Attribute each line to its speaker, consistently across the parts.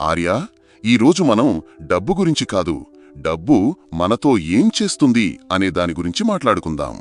Speaker 1: ఆర్య ఈరోజు మనం డబ్బు గురించి కాదు డబ్బు మనతో ఏం చేస్తుంది అనే దాని గురించి మాట్లాడుకుందాం.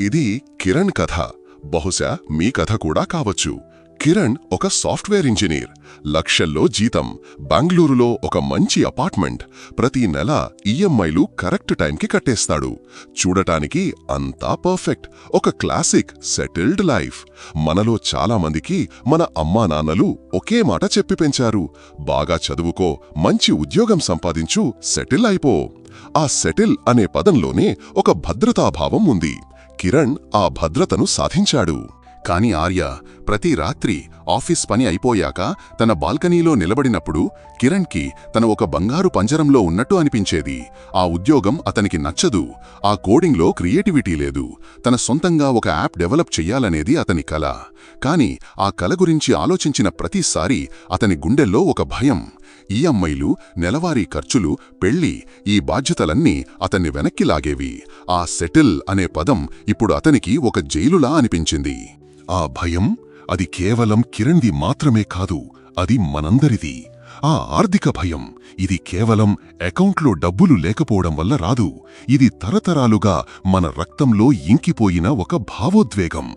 Speaker 1: ఇది కిరణ్ కథ బహుశా మీ కథ కూడా కావచ్చు. కిరణ్ ఒక సాఫ్ట్వేర్ ఇంజనీర్. లక్షల్లో జీతం. బెంగళూరులో ఒక మంచి అపార్ట్మెంట్. ప్రతి నెల ఈఎంఐలు కరెక్ట్ టైంకి కట్టేస్తాడు. చూడటానికి అంతా పర్ఫెక్ట్. ఒక క్లాసిక్ సెటిల్డ్ లైఫ్. మనలో చాలామందికి మన అమ్మా నాన్నలు ఒకే మాట చెప్పి పెంచారు. బాగా చదువుకో మంచి ఉద్యోగం సంపాదించు సెటిల్ అయిపో. ఆ సెటిల్ అనే పదంలోనే ఒక భద్రతాభావం ఉంది. కిరణ్ ఆ భద్రతను సాధించాడు. కాని ఆర్య ప్రతి రాత్రి ఆఫీస్ పని అయిపోయాక తన బాల్కనీలో నిలబడినప్పుడు కిరణ్కి తన ఒక బంగారు పంజరంలో ఉన్నట్టు అనిపించేది. ఆ ఉద్యోగం అతనికి నచ్చదు. ఆ కోడింగ్లో క్రియేటివిటీ లేదు. తన సొంతంగా ఒక యాప్ డెవలప్ చెయ్యాలనేది అతని కల. కాని ఆ కల గురించి ఆలోచించిన ప్రతిసారి అతని గుండెల్లో ఒక భయం. ఈఎంఐలు నెలవారీ ఖర్చులు పెళ్ళి ఈ బాధ్యతలన్నీ అతన్ని వెనక్కి లాగేవి. ఆ సెటిల్ అనే పదం ఇప్పుడు అతనికి ఒక జైలులా అనిపించింది. ఆ భయం అది కేవలం కిరణ్ది మాత్రమే కాదు అది మనందరిది. ఆ ఆర్థిక భయం ఇది కేవలం అకౌంట్లో డబ్బులు లేకపోవడం వల్ల రాదు. ఇది తరతరాలుగా మన రక్తంలో ఇంకిపోయిన ఒక భావోద్వేగం.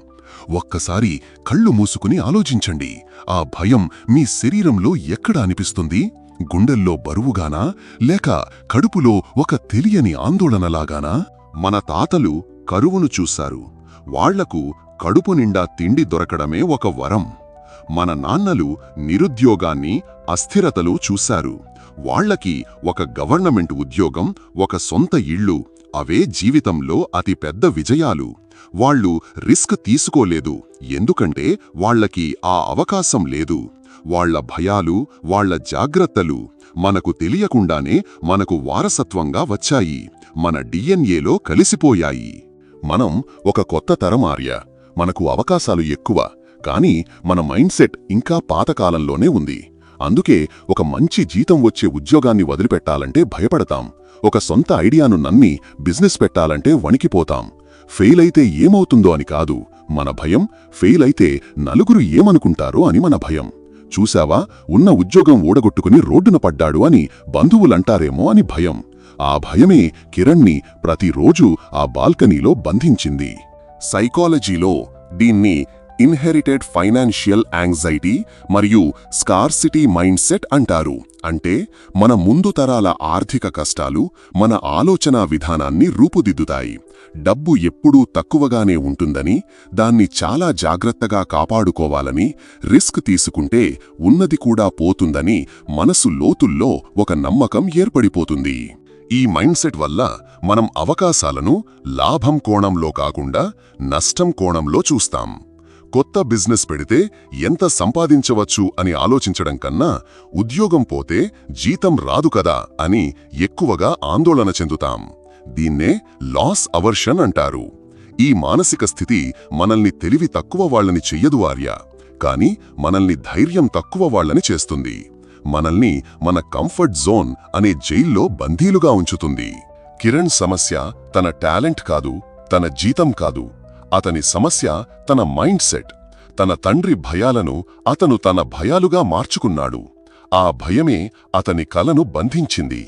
Speaker 1: ఒక్కసారి కళ్ళు మూసుకుని ఆలోచించండి. ఆ భయం మీ శరీరంలో ఎక్కడ అనిపిస్తుంది? గుండెల్లో బరువుగానా? లేక కడుపులో ఒక తెలియని ఆందోళనలాగానా? మన తాతలు కరువును చూశారు. వాళ్ళకు కడుపు నిండా తిండి దొరకడమే ఒక వరం. మన నాన్నలు నిరుద్యోగాన్ని అస్థిరతలు చూశారు. వాళ్ళకి ఒక గవర్నమెంట్ ఉద్యోగం ఒక సొంత ఇళ్ళు అవే జీవితంలో అతి పెద్ద విజయాలు. వాళ్ళు రిస్క్ తీసుకోలేదు. ఎందుకంటే వాళ్ళకి ఆ అవకాశం లేదు. వాళ్ళ భయాలు వాళ్ళ జాగ్రత్తలు మనకు తెలియకుండానే మనకు వారసత్వంగా వచ్చాయి. మన డిఎన్ఏలో కలిసిపోయాయి. మనం ఒక కొత్త తరం ఆర్య. మనకు అవకాశాలు ఎక్కువ కానీ మన మైండ్ సెట్ ఇంకా పాతకాలంలోనే ఉంది. అందుకే ఒక మంచి జీతం వచ్చే ఉద్యోగాన్ని వదిలిపెట్టాలంటే భయపడతాం. ఒక సొంత ఐడియాను నమ్మి బిజినెస్ పెట్టాలంటే వణికిపోతాం. ఫెయిల్ అయితే ఏమవుతుందో అని కాదు మన భయం. ఫెయిల్ అయితే నలుగురు ఏమనుకుంటారో అని మన భయం. చూశావా? ఉన్న ఉద్యోగం ఊడగొట్టుకుని రోడ్డున పడ్డాడు అని బంధువులంటారేమో అని భయం. ఆ భయమే కిరణ్ని ప్రతిరోజూ ఆ బాల్కనీలో బంధించింది. సైకాలజీలో దీన్ని ఇన్హెరిటెడ్ ఫైనాన్షియల్ యాంగ్జైటీ మరియు స్కార్సిటీ మైండ్ సెట్ అంటారు. అంటే మన ముందు తరాల ఆర్థిక కష్టాలు మన ఆలోచనా విధానాన్ని రూపుదిద్దుతాయి. డబ్బు ఎప్పుడూ తక్కువగానే ఉంటుందని దాన్ని చాలా జాగ్రత్తగా కాపాడుకోవాలని రిస్క్ తీసుకుంటే ఉన్నది కూడా పోతుందని మనసు లోతుల్లో ఒక నమ్మకం ఏర్పడిపోతుంది. ఈ మైండ్ సెట్ వల్ల మనం అవకాశాలను లాభం కోణంలో కాకుండా నష్టం కోణంలో చూస్తాం. కొత్త బిజినెస్ పెడితే ఎంత సంపాదించవచ్చు అని ఆలోచించడం కన్నా ఉద్యోగం పోతే జీతం రాదు కదా అని ఎక్కువగా ఆందోళన చెందుతాం. దీన్నే లాస్ అవర్షన్ అంటారు. ఈ మానసిక స్థితి మనల్ని తెలివి తక్కువ వాళ్ళని చెయ్యదు ఆర్య. కాని మనల్ని ధైర్యం తక్కువ వాళ్ళని చేస్తుంది. మనల్ని మన కంఫర్ట్ జోన్ అనే జైల్లో బందీలుగా ఉంచుతుంది. కిరణ్ సమస్య తన టాలెంట్ కాదు తన జీతం కాదు. అతని సమస్య తన మైండ్ సెట్ తన తండ్రి భయాలను అతను తన భయాలుగా మార్చుకున్నాడు. ఆ భయమే అతని కలను బంధించింది.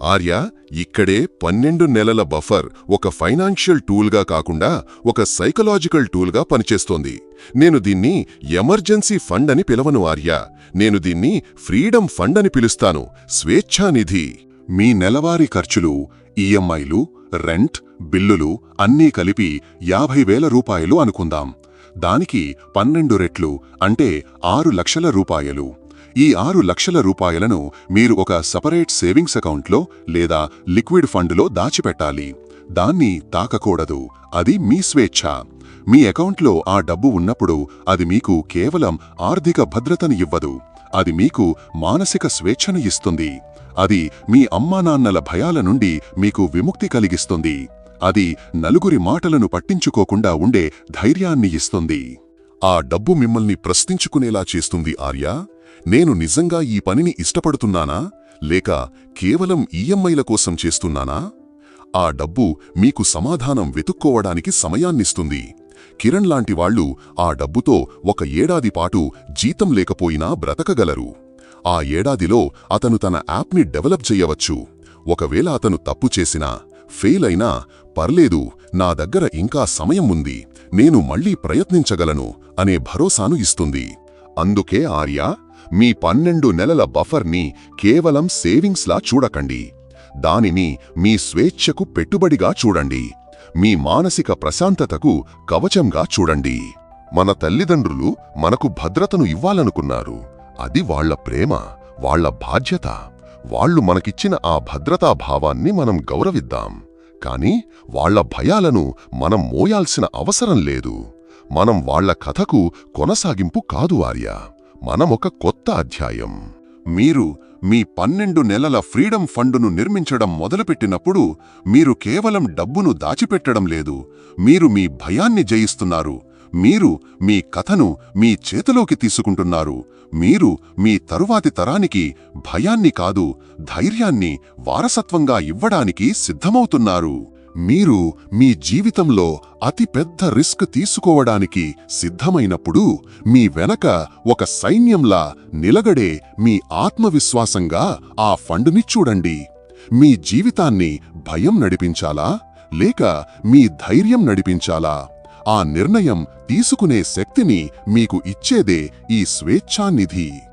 Speaker 1: ఆర్య ఇక్కడే పన్నెండు నెలల బఫర్ ఒక ఫైనాన్షియల్ టూల్గా కాకుండా ఒక సైకలాజికల్ టూల్గా పనిచేస్తోంది. నేను దీన్ని ఎమర్జెన్సీ ఫండ్ అని పిలవను ఆర్య. నేను దీన్ని ఫ్రీడమ్ ఫండ్ అని పిలుస్తాను. స్వేచ్ఛానిధి మీ నెలవారీ ఖర్చులు ఈఎంఐలు రెంట్ బిల్లులు అన్నీ కలిపి యాభై వేల రూపాయలు అనుకుందాం. దానికి పన్నెండు రెట్లు అంటే ఆరు లక్షల రూపాయలు. ఈ ఆరు లక్షల రూపాయలను మీరు ఒక సపరేట్ సేవింగ్స్ అకౌంట్లో లేదా లిక్విడ్ ఫండ్లో దాచిపెట్టాలి. దాన్ని తాకకూడదు. అది మీ స్వేచ్ఛ. మీ అకౌంట్లో ఆ డబ్బు ఉన్నప్పుడు అది మీకు కేవలం ఆర్థిక భద్రతను ఇవ్వదు. అది మీకు మానసిక స్వేచ్ఛను ఇస్తుంది. అది మీ అమ్మానాన్నల భయాల నుండి మీకు విముక్తి కలిగిస్తుంది. అది నలుగురి మాటలను పట్టించుకోకుండా ఉండే ధైర్యాన్ని ఇస్తుంది. ఆ డబ్బు మిమ్మల్ని ప్రశ్నించుకునేలా చేస్తుంది ఆర్య. నేను నిజంగా ఈ పనిని ఇష్టపడుతున్నానా? లేక కేవలం ఈఎంఐల కోసం చేస్తున్నానా? ఆ డబ్బు మీకు సమాధానం వెతుక్కోవడానికి సమయాన్నిస్తుంది. కిరణ్ లాంటి వాళ్ళు ఆ డబ్బుతో ఒక ఏడాది పాటు జీతం లేకపోయినా బ్రతకగలరు. ఆ ఏడాదిలో అతను తన యాప్ని డెవలప్ చెయ్యవచ్చు ఒకవేళ అతను తప్పు చేసినా ఫెయిల్ అయినా పర్లేదు నా దగ్గర ఇంకా సమయం ఉంది. నేను మళ్ళీ ప్రయత్నించగలను అనే భరోసాను ఇస్తుంది. అందుకే ఆర్య మీ పన్నెండు నెలల బఫర్ని కేవలం సేవింగ్స్లా చూడకండి. దానిని మీ స్వేచ్ఛకు పెట్టుబడిగా చూడండి. మీ మానసిక ప్రశాంతతకు కవచంగా చూడండి. మన తల్లిదండ్రులు మనకు భద్రతను ఇవ్వాలనుకున్నారు. అది వాళ్ళ ప్రేమ వాళ్ళ బాధ్యత. వాళ్ళు మనకిచ్చిన ఆ భద్రతా భావాన్ని మనం గౌరవిద్దాం. కాని వాళ్ళ భయాలను మనం మోయాల్సిన అవసరం లేదు. మనం వాళ్ళ కథకు కొనసాగింపు కాదు ఆర్య. మనమొక కొత్త అధ్యాయం. మీరు మీ పన్నెండు నెలల ఫ్రీడమ్ ఫండును నిర్మించడం మొదలుపెట్టినప్పుడు మీరు కేవలం డబ్బును దాచిపెట్టడం లేదు. మీరు మీ భయాన్ని జయిస్తున్నారు. మీరు మీ కథను మీ చేతిలోకి తీసుకుంటున్నారు. మీరు మీ తరువాతి తరానికి భయాన్ని కాదు ధైర్యాన్ని వారసత్వంగా ఇవ్వడానికి సిద్ధమవుతున్నారు. మీరు మీ జీవితంలో అతిపెద్ద రిస్క్ తీసుకోవడానికి సిద్ధమైనప్పుడు మీ వెనక ఒక సైన్యంలా నిలగడే మీ ఆత్మవిశ్వాసంగా ఆ ఫండ్ని చూడండి. మీ జీవితాన్ని భయం నడిపించాలా? లేక మీ ధైర్యం నడిపించాలా? ఆ నిర్ణయం తీసుకునే శక్తిని మీకు ఇచ్చేదే ఈ స్వేచ్ఛానిధి.